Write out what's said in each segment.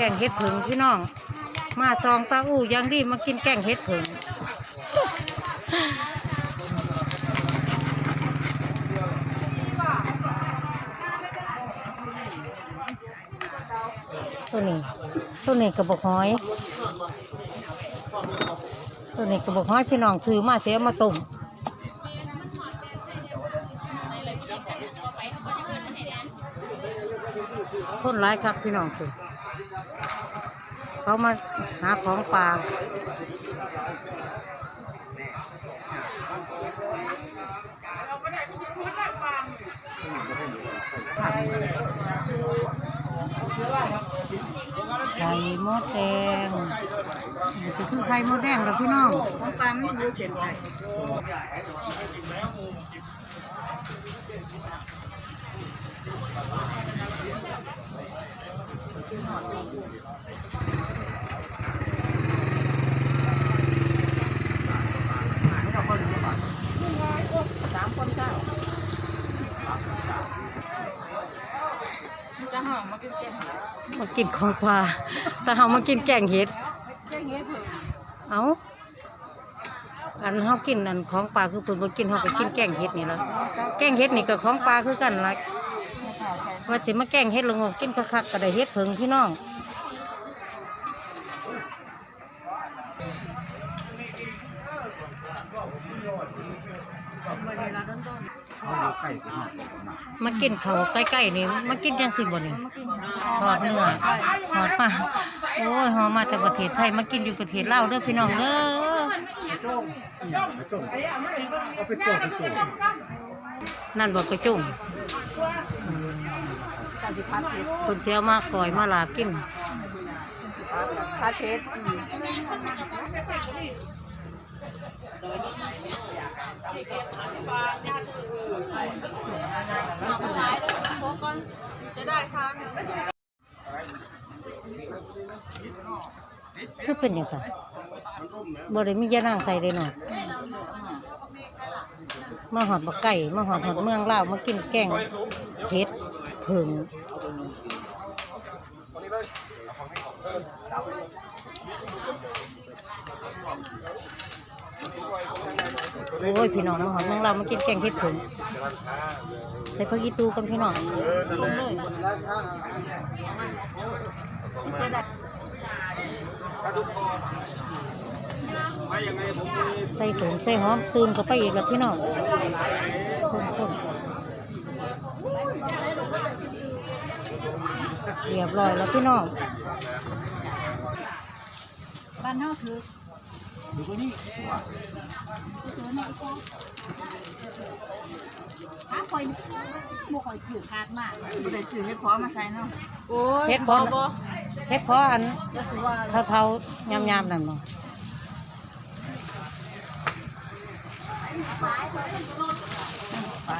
แกงเห็ดผึ่งพี่น้อง มาซองตาอู้ยังดีมากินแกงเห็ดผึ่งตัวนี้ตัวนี้กระบอกหอย ตัวนี้กระบอกหอยพี่น้องซื้อมาเสียมาตุ้มคนร้ายครับพี่น้องคือ เขามาหาของป่าไข่มดแดงนี่ก็คือไข่มดแดงแล้วพี่น้องของปลาไม่รู้เสียงไก่ สามคนเก้า จะห่อมากินแกง มา กินของปลาแต่เฮามากินแกงเห็ดเอาอันเฮากินอันของปลาคือเพิ่นบ่กินเฮาก็กินแกงเห็ดนี่แหละแกงเห็ดนี่ก็ของปลาคือกันละว่าสิมาแกงเห็ดละงกกินคักๆก็ได้เห็ดเพิงพี่น้องมากินเขาใกล้ๆนี่มากินจังสิบ่นี่ ทอดเนื้อทอดปลาโอ้ยหอมมาแต่ประเทศไทยมากินอยู่ประเทศลาวเด้อพี่น้องเด้อนั่นบอกกระจุ่มคนเสียวมาก่อยมาลาบกินพัดเพชร คือเป็นย่างไรบ่ได้มียานางใส่เลยหน่อยมาหอดบักไก่มาหอดหอดเมืองเล่ามากินแกงเผ็ดเผิงโอ้ยพี่น้องมาหอดเมืองเล่ามากินแกงเผ็ดเผิงใส่ผักอีตูกันพี่น้องเลย ใช่ได้ใส่สมใส่หอมตื่นก็ไปอีกแล้วพี่น้องคนคนเรียบร้อยแล้วพี่น้องบ้านเฮาถือถ้าคอยบ่คอยถือคาดมากบ่ได้ถือเฮ็ดพอมาใส่เนาะโอ้ยเฮ็ดพอ เฮ็ดพออันก็คือว่าเท่าเท่ายำยำๆนั่นมั้งไป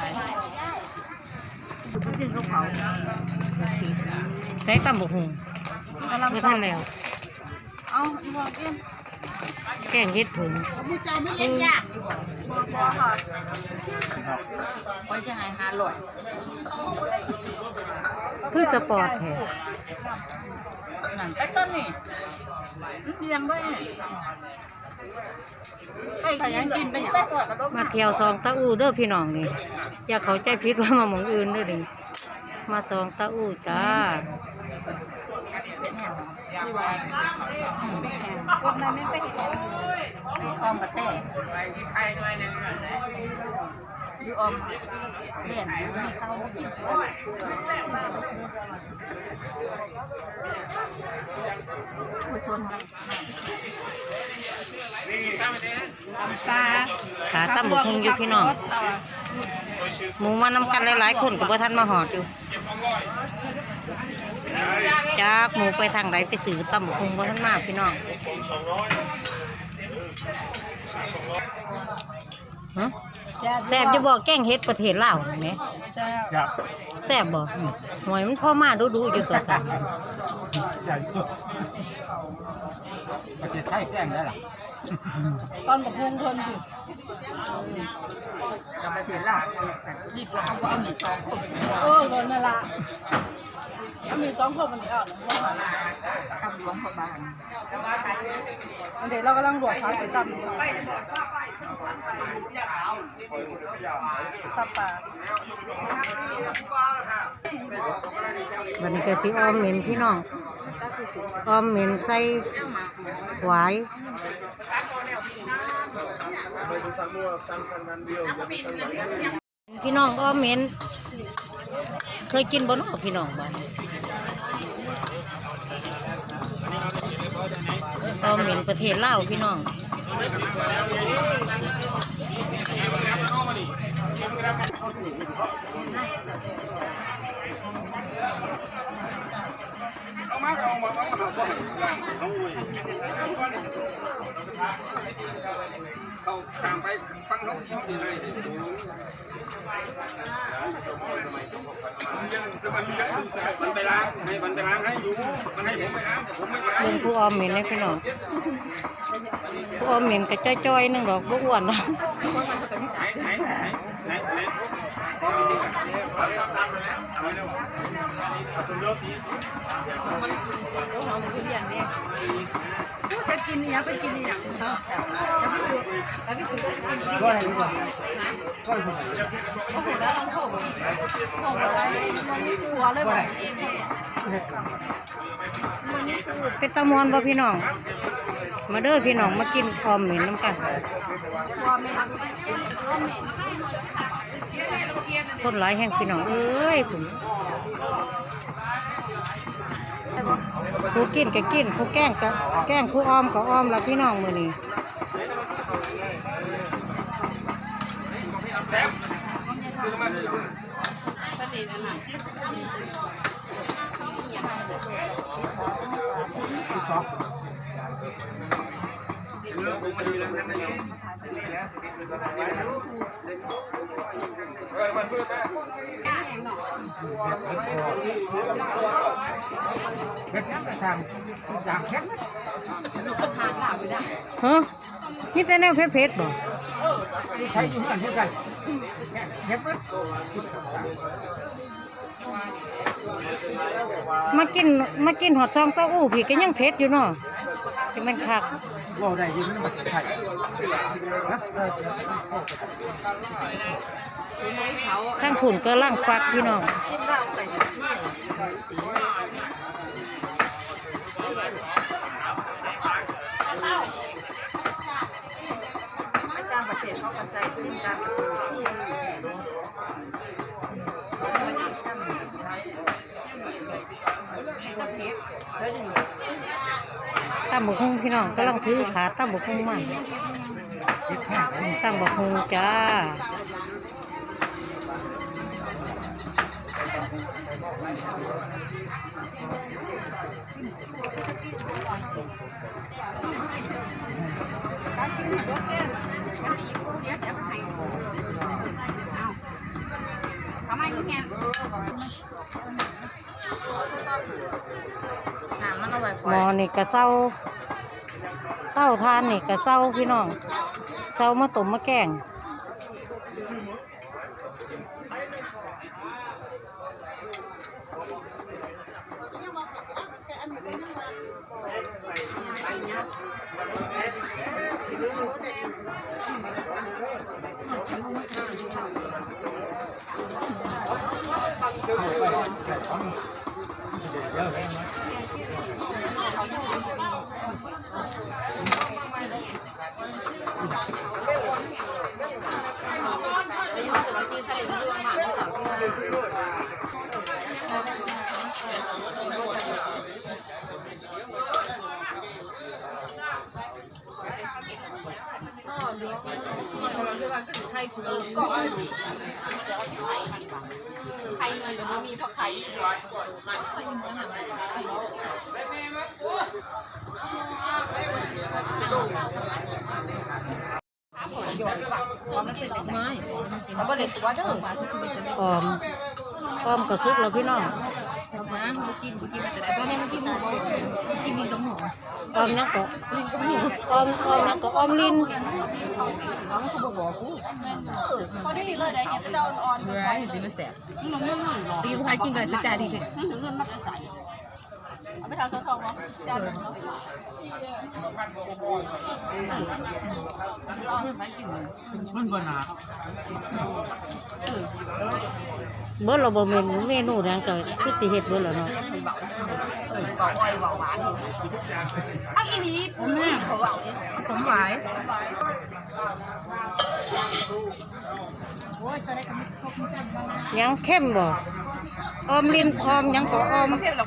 ก็กินกับเขาใส่ตำบุกหุงกำลังไม่ต้ทัอนแล้วเอาอีบอกเอ็มแกงเฮ็ดผึ่งมือเจ้าไม่เล่นยากอีบอกบอกบอกค่ะไว้จะให้หาลอยคือสปอร์ตแท้ นั่นไปต้นนี่มันเลี้ยงไว้เนี่ยไปขยันกินไปอย่างไปทอดกระดมมาเที่ยวซองตะอู้เด้อพี่น้องนี่อย่าเข้าใจผิดว่ามาหมองอื่นเด้อนี่มาซองตะอู้จ้าเป็นแห้งที่ว่าเป็นแห้งพวกนั้นไม่ไปแห้งไอ้ออมกระแต อยู่ออมเล่นมีเขากินผู้ชนอะไรปลาขาตำบุกหุงอยู่พี่น้องหมูมานำกันหลายๆคนกับพ่ท่านมาหอดอยู่จากหมูไปทางไหนไปสื่อตำบักหุงพ่ท่านมากพี่น้องฮะ แซ่บจะบอกแกงเฮ็ดประเทศลาวเห็นไหมครับแซ่บบอกหวยมันพ่อมาดูดูๆอยู่ตัวสั่นอย่าประเทศไทยแจ้งได้หรอตอนกับพุงคนสิกับประเทศลาวนี่ก็เขาก็เอาหนีสองคนโอ้คนนั่นละ มีสองคนมันเดียวตำหลวงพระบางเดี๋ยวเรากำลังรวดเขาจะตำตำปลาวันนี้ก็สิออมเหม็นพี่น้องออมเหม็นใส่หวายพี่น้องออมเหม็นเคยกินบ่เนาะพี่น้องบ้าน ออมเหม็นประเทศลาวพี่น้องเขาทางไปฟังเขาเที่ยวดีเลยมันไปล้างให้มันไปล้างให้อยู่มันให้ผมไปล้างแต่ผมไม่ เบิ่งผู้ออมเหม็นเลยพี่น้องผู้ออมเหม็นก็จ้อยๆนึงดอกบ่อ้วนนะไหนไหนไหนไหนไหนไปกินเนี่ยไปกินเนี่ยแล้วพี่ซื้อแล้วพี่ซื้อก็อะไรดีกว่ก็อะไรโอ้โหแล้วลองโถมโถมอะไรมันนี่ตัวเลยบ่ เป็นตะมวนบ่พี่น้อง มาเด้อพี่น้องมากินออมเหม็นน้ำกันตัวไม่คนหลายแห่งพี่น้องเอ้ยผมผู้กินก็กินผู้แกล้งก็แกล้งผู้ออมก็อ้อมละพี่น้องมือนี้ทางทางแฮะมีแต่แนวเผ็ดๆบ่ใช้อยู่เหมือนกันแค่นั้น มากินมากินหอดซองเต้าอู้พี่ก็ยังเผ็ดอยู่เนาะสิมันคักว่าได้ยินมันใช่นะทั้งผุนก็ล่างฟักพี่น้องชิมเราไประเทศเขากระจายซิมจ้างประเทศ ตำบกฮุงพี่น้องก็ลังถือขาตำบกฮุงมาตำบกฮุงจ้าหมอนี่กระเซ้า เต้าทานนี่กับเซ้าพี่น้องเซ้ามาต้มมาแกง ใคือก่อนไข่เงินหรือว่ามีเพราะไข่ไม่เขาบอกเลยว่าเด้อมาที่คุณไปจะไม่ออมออมกระซุกแล้วพี่น้องนะกูกินกินมาแต่ไหนตอนนี้กินหมู ออมนักก็ออมออมนักก็ออมลินอ๋อมึงก็บ่บอกกูคนที่เลยได้เห็นเจ้าอ่อนๆเบื่อสิมันแสบมึงมึงมึงหรอตีกูให้กินกันจะจ่ายดีสิมึงถึงเงินมาใส่เอาไปทำซอสๆมั้งจ้าหนาเบิดเราบ่เมนูเมนูนั้นก็คือสิเฮ็ดเบิดแล้วนาะบอกอ้อยบอกหวานอันนี้แม่เขาบนแรกก็ไม่ครบจำบ้างนะยังเข้มบ่ออมลิ้นออมหยังก็ออมเพียงเรา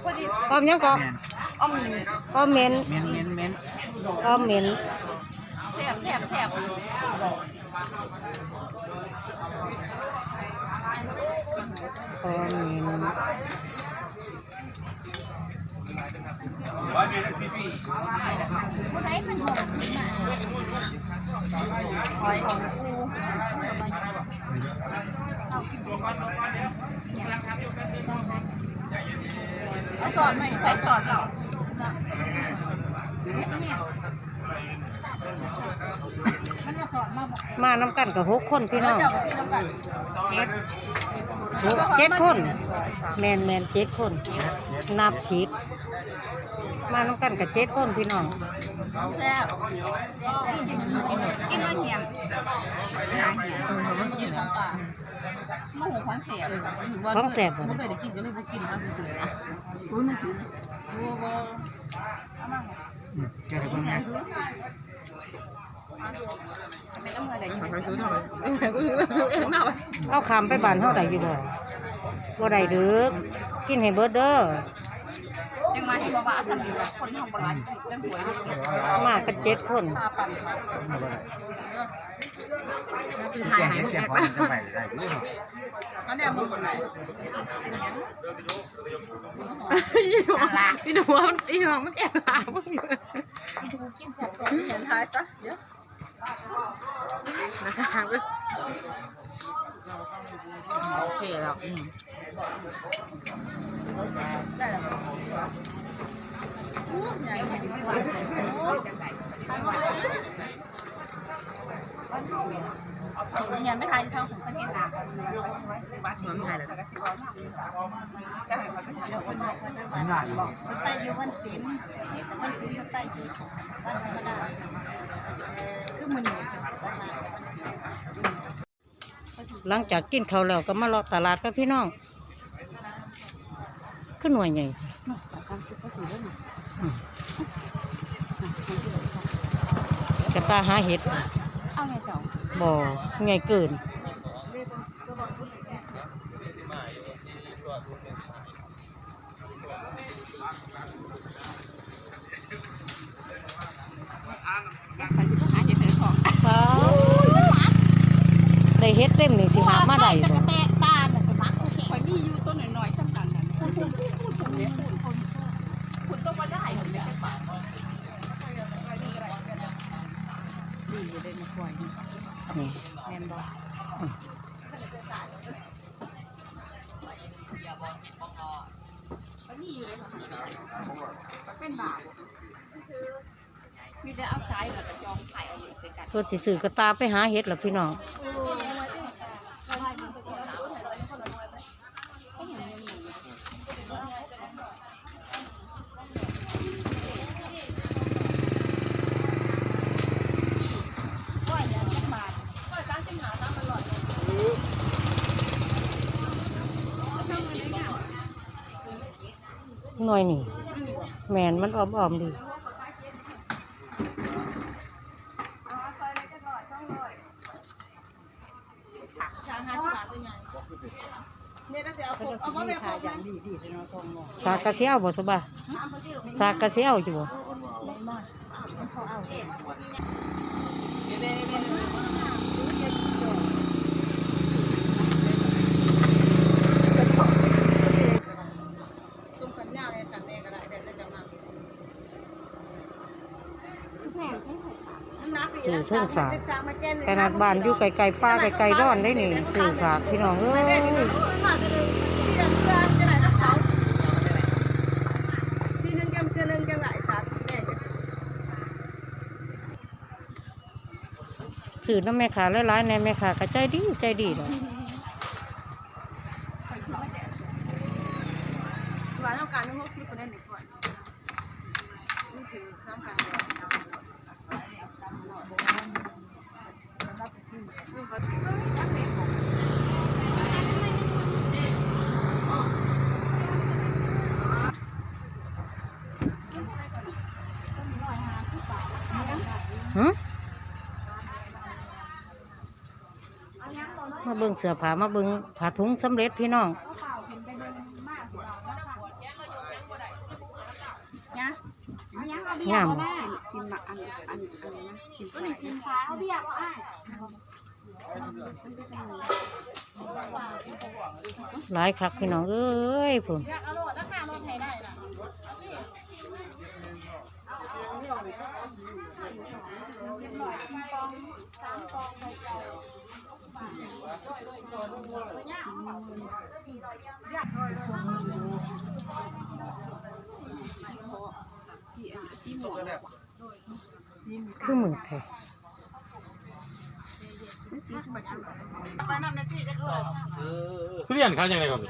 ก็ดีออมหยังก็อ้อมออมเหม็นเม้นเม้นเม้นออมเหม็นแฉบแฉบแฉบ ออมเหม็น ร้อยเมตรซีพี อ้อยของกูไอ้ สอนไหมใช้สอนเปล่ามันจะสอนมาบอกมาน้ำกันกับหกคนพี่น้องเจ้าไปกินน้ำกันเจ็ดหก เจ็ดคน แมนแมนเจ็ดคน นับผิดมาน้ำกันกับเจ็ดคนพี่น้องแซ่บกินมันเหี่ยมเออเขาไม่กินของป่าโมโหความเสียของแสบบ่ไม่เคยได้กินก็เลยไม่กินมาซื่อๆนะอุ้ยมันถือวัววัวแกให้เบิ่งแม่เป็นน้ำมันอะไรอยู่เขาซื้อทำไมเออก็ซื้อเองหน้าไป เอาคำไปบ้านเท่าใดอยู่บ่บ่ได้เดึกกินให้เบิดเด้อยังมาที่บ้าสันอยู่คนทำบรานจังหวยมากันเจ็ดคนมาปั่นคือถ่ายหายมึงแอกไปจะไปได้อยู่อันเนี้ยมึงไหนพี่หนูว่าพี่น้องมันแอบหามึงอยู่เห็นท้ายซะเดี๋ยว นะคะก็โอเคแล้วอืมได้แล้วอู้ใหญ่ใหญ่ไม่ไหวยังไม่ทายอยู่ทาของประเทศลาวมันถ่ายแล้วง่ายบ่ มันไปอยู่วันศิลป์วันศิลป์มันไปอยู่วันธรรมดาคือมันอยู่ หลังจากกินข้าวแล้วก็มาเลาะตลาดกับพี่น้องขึ้นหน่วยใหญ่สามสิบก็สูงแล้วนะกระตาหาเห็ดเอาไงเจ้าบ่ใหญ่เกิน ใครจะต้องหาเห็ดเหนือของ ว้าวได้ เฮ็ดเต็มนี่สิหามาได้บ่แตกตาเนี่ยเป็นมักโอเคคอยมีอยู่ต้นหน่อยๆสำคัญกันคุณคุณคุณคุณเนี่ยคุณคุณคุณต้องมาได้ผมเนี่ยดีอยู่เลยมาปล่อยนี่แมนบอเป็นบาปมีแต่เอาสายกับจองไข่เอาอยู่ใส่กันเพิ่นสิซื้อกระตาไปหาเห็ดล่ะพี่น้อง ก้อยเนี่ยจักบาทก้อยสามสิบห้าสามอร่อย หน่อยนี่แมนมันอ้อมๆดีสามห้าสิบบาทตัวใหญ่เนี่ยถ้าจะเอาผมเอามาแบอกกระเสียวบ่สบายสากกระเสียวอยู่บ่ ซุ่มกันยาวในสันเองก็ได้เดี๋ยวจะจำนำแพงแพงนับดี ซื้อ นะ เทิงสากสามมาแก้เลยขนาดบ้านอยู่ไกลๆป้าไกลๆดอนได้นี่ซื้อสากพี่น้องเอ้ยมาจะเลยที่ยังเพื่อนจะไหนรับเขาที่นึงยังเชื่อนึงยังไหนสัตว์แม่จะซื้อซื้อน้ำแม่ค้าหลายๆในแม่ค้าก็ใจดีใจดีเนาะ ว่าต้องการต้องหกสิบคนได้หนึ่งคนนี่คือสำคัญเลย มาเบิ่งเสือผามาเบิ่งผาถุงสำเร็จพี่น้องงามชิมอันอันอันนะชิมก็มีชิมฟ้าเขาเรียกว่าอะหลายคักพี่น้องเอ้ยพุ่น คือมือแท้ทุเรียนเขาอย่างไรครับ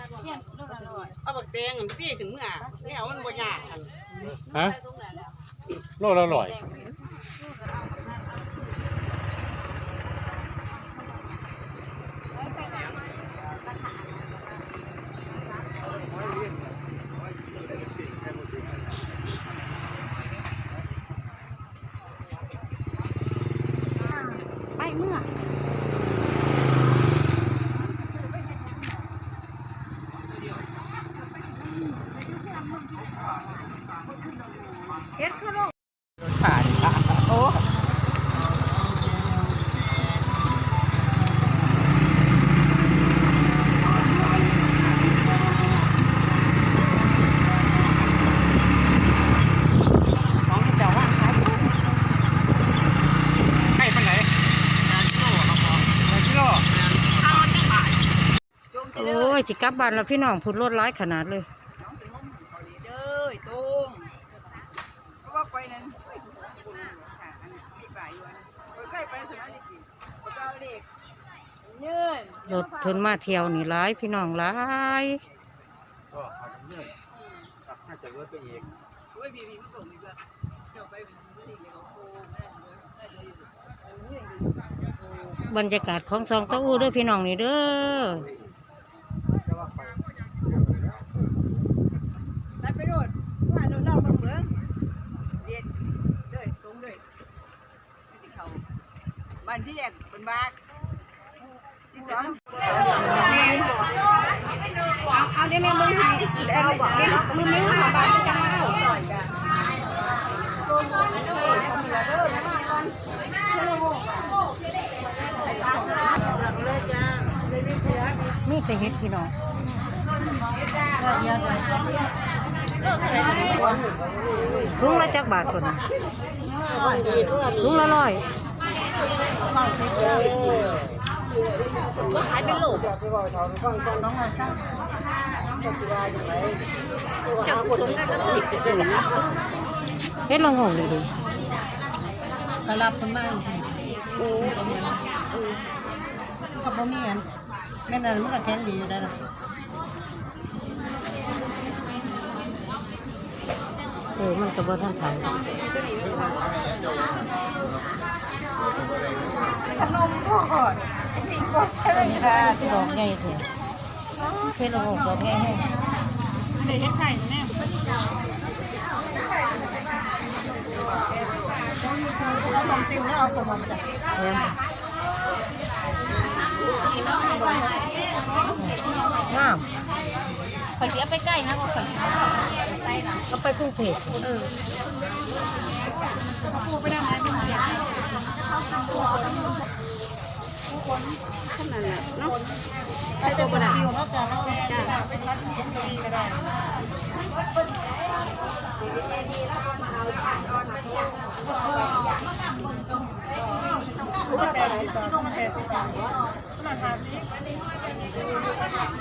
เอาบักแดงอันพี่ถึงเมื่อนี่เอามันบ่ยากกันฮะโลละร้อย ไปเมื่อเฮ็ดข้าวโพด ผ่านค่ะโอ้ ของเจ้าว่าขาย ใกล้ปานไหนงานกิโลครับผมงานกิโล โอ้ยสิกลั บบ้านแล้วพี่น้องพูดรถร้ายขนาดเลยเด้อตุ้มเพราะว่าไปนั้นใกล้ไปสุดแล้วนี่เก้าเด็กเงื่อนรถเพิ่นมาเที่ยวนี่หลายพี่น้องหลายก็เอาเรื่องกลับน่าจะเวิร์กไปอีกโอ้ยพี่พี่มันส่งอีกแล้วเดี๋ยวไปเป็นผู้ดีเดี๋ยวโค้งแน่เลยได้เลยบรรยากาศของซองเต้าอู้เด้อพี่น้องนี่เด้อ แต่ว่าไป ได้ไปโดดว่าโดดเล่ามาเหมืองเด็ดเลยตรงเลยที่เขาบ้านที่แรก เป็นบ้านที่สองเอาได้แม่เบิ่งให้มือมือของบ้านจะมาเอามีแต่เฮ็ดพี่น้องถุงละจักบาทคนน่ะถุงละร้อย ขายเป็นโลกจับสมกันก็ตื่นตื่นนะเฮ็ดละงงเลยดิตลาดคนมาโอ้ก็บ่มีอันแม่นอันมันก็แข็งดีอยู่ได้ล่ะเออมันก็บ่ทันขาย ขนมทอดปีกดใช่ไหมคะดอกใหญ่แท้เฮ็ดละงงดอกใหญ่แท้เอาตำติวแล้วเอาขนมจ้ะแถมงามขอเสียไปใกล้นะก็ขอใกล้นะเอาไปกรุงเทพเออ เอาแต่ตำติวเนาะจ้ะเนาะ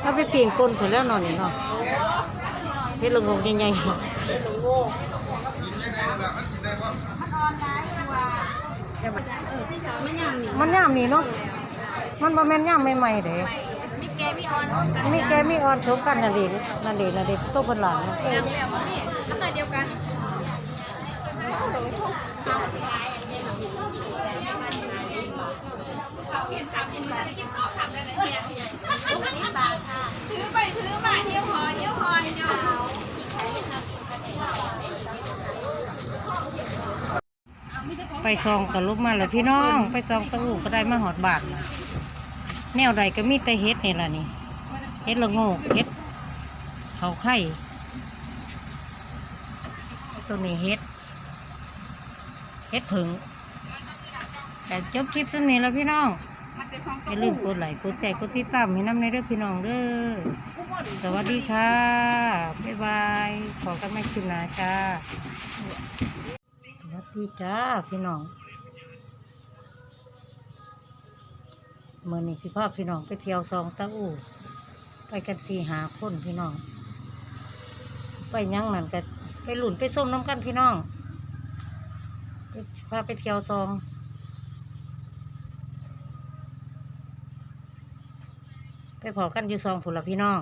เอาไปเปลี่ยนคนถึงแล้วนอนนี่เนาะเฮ็ดละงงใหญ่ๆ จะ มามันย่ามนี่เนาะ มันบ่แม่นย่ามใหม่ๆเด้มีแกมีออนมีแกมีออนชมกันนั่นเด้นั่นเด้นั่นเด้โตคนหลานเนาะเออแล้วนี่ราคาเดียวกันถือไปถือมาเที่ยวหอเที่ยวหอเที่ยว ไปซองกับลูกมาแล้วพี่น้อง ไปซองตะอูก็ได้มาหอดบาทแนวใดก็มีแต่เฮ็ดนี่ล่ะนี่เฮ็ดละโงกเฮ็ดเขาไข่ตัวนี้เฮ็ดเฮ็ดผึ่งแต่จบคลิปสั้นนี้แล้วพี่น้องอย่าลืมกดไลค์กดแชร์กดติดตามให้น้ำในเรื่องพี่น้องเด้อสวัสดีค่ะ บ๊ายบาย ขอกันไม่คืนนาจ้า ดีจ้าพี่น้องเมื่อนี้สิพาพี่น้องไปเที่ยวซองตะอู่ไปกันสี่หาคนพี่น้อง ไปยังนั่นกันไปหลุนไปส้มน้ำกันพี่น้องพาไปเที่ยวซองไปพอกันอยู่ซองผุนละพี่น้อง